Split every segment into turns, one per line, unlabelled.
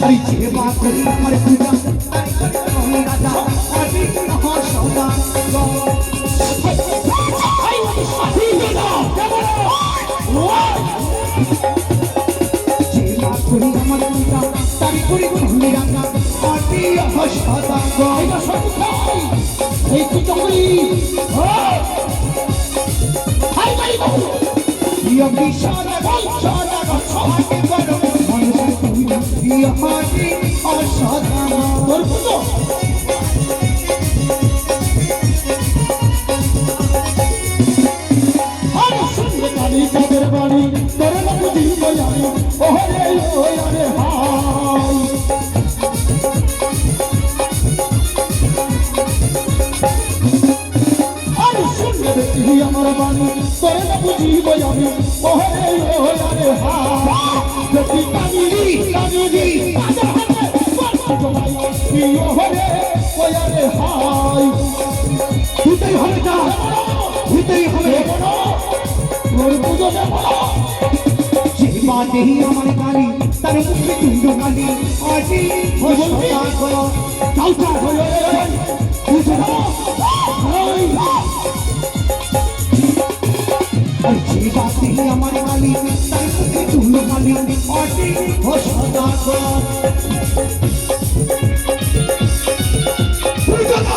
হরি যে বাপ করে আমার পূজা আরে রাজা Ashada
তোর পুজো আরে শুনলে কালি চাঁদের বাড়ি তোর না বুঝি বয়ানি ওহরে ওরে হাই দেখি আমার বাণী তোর না বুঝি বয়ানি ওহরে ওরে হাই দেখি কামিরি কামিরি ওহরে ওরে হাই
Hutai হবে তা Hutai হবে।
তোর পুজো দেবো
যে বাদে আমার গালি তার মুখে তুন্ড গালি আজি হসতা করো
কাউটা হয়ে
বুঝো বাদে আমার গালি তার মুখে তুন্ড গালি আজি হসতা করো বুঝো না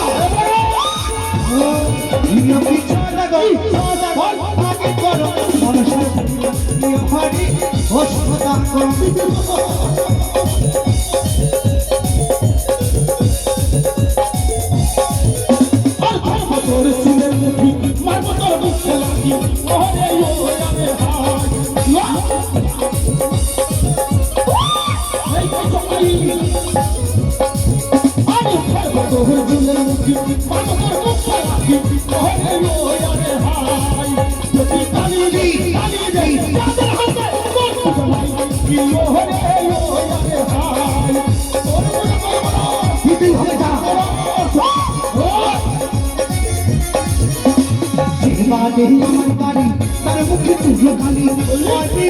বাদে আমার বাড়ি তার মুখে তুলো গালি মা মারি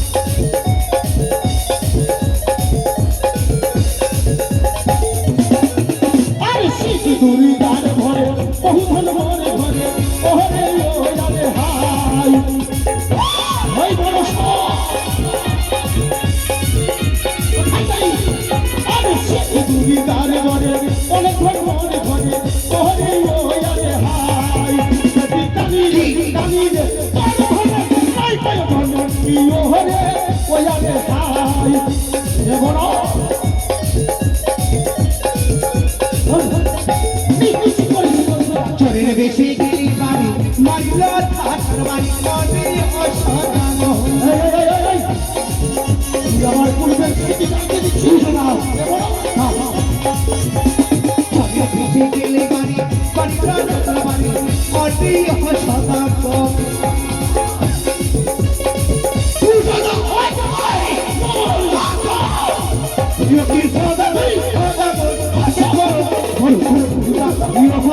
বেশি গেলি বাড়ি মারিল থাকার বাড়ি হরি অসাধারণ
আমার জানতে দিচ্ছি না।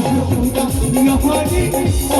我要回
答，你要怀疑。